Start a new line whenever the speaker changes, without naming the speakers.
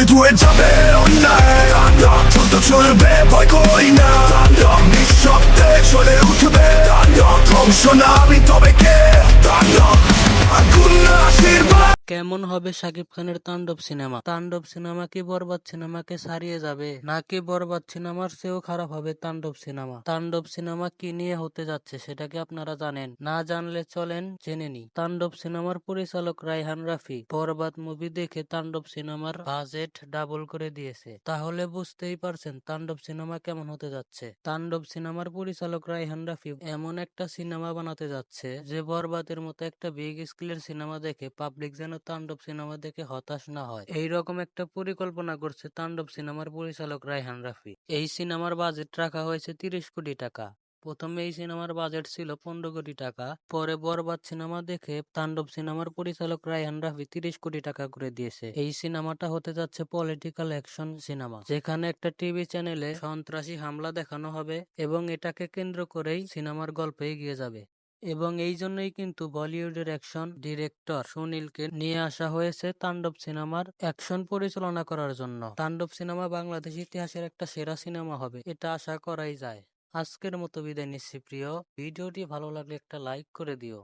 রক্তে ধুয়ে যাবে অন্যায় তাণ্ডব ছোট চলবে ভয় করি না তাণ্ডব নিঃশব্দে চলে উঠবে তাণ্ডব ধ্বংস না আমি তবে কে তাণ্ডব আগুন না
কেমন হবে শাকিব খানের তাণ্ডব সিনেমা? তাণ্ডব সিনেমা কি বরবাদ সিনেমাকে ছাড়িয়ে যাবে? নাকি বরবাদ সিনেমার চেয়েও খারাপ হবে তাণ্ডব সিনেমা? তাণ্ডব সিনেমা কি নিয়ে হতে যাচ্ছে সেটা কি আপনারা জানেন? না জানলে চলেন, জেনে নি তাণ্ডব সিনেমার পরিচালক রাইহান রাফি বরবাদ মুভি দেখে তাণ্ডব সিনেমার বাজেট ডাবল করে দিয়েছে। তাহলে বুঝতেই পারছেন তাণ্ডব সিনেমা কেমন হতে যাচ্ছে। তাণ্ডব সিনেমার পরিচালক রাইহান রাফি এমন একটা সিনেমা বানাতে যাচ্ছে যে বরবাদের মতো একটা বিগ স্কেলের সিনেমা দেখে পাবলিক যেন তাণ্ডব সিনেমা দেখে হতাশ না হয়। এইরকম একটা পরিকল্পনা করছে তাণ্ডব সিনেমার পরিচালক রাইহান রাফি। এই সিনেমার বাজেট রাখা হয়েছে তিরিশ কোটি টাকা। প্রথমে এই সিনেমার বাজেট ছিল পনেরো কোটি টাকা। পরে বরবাদ সিনেমা দেখে তাণ্ডব সিনেমার পরিচালক রায়হান রাফি তিরিশ কোটি টাকা করে দিয়েছে। এই সিনেমাটা হতে যাচ্ছে পলিটিক্যাল অ্যাকশন সিনেমা, যেখানে একটা টিভি চ্যানেলে সন্ত্রাসী হামলা দেখানো হবে এবং এটাকে কেন্দ্র করেই সিনেমার গল্প এগিয়ে যাবে। এবং এই জন্যই কিন্তু বলিউডের অ্যাকশন ডিরেক্টর সুনীলকে নিয়ে আসা হয়েছে তাণ্ডব সিনেমার অ্যাকশন পরিচালনা করার জন্য। তাণ্ডব সিনেমা বাংলাদেশ ইতিহাসের একটা সেরা সিনেমা হবে, এটা আশা করাই যায়। আজকের মতো বিদায় নিচ্ছি প্রিয়। ভিডিওটি ভালো লাগলে একটা লাইক করে দিও।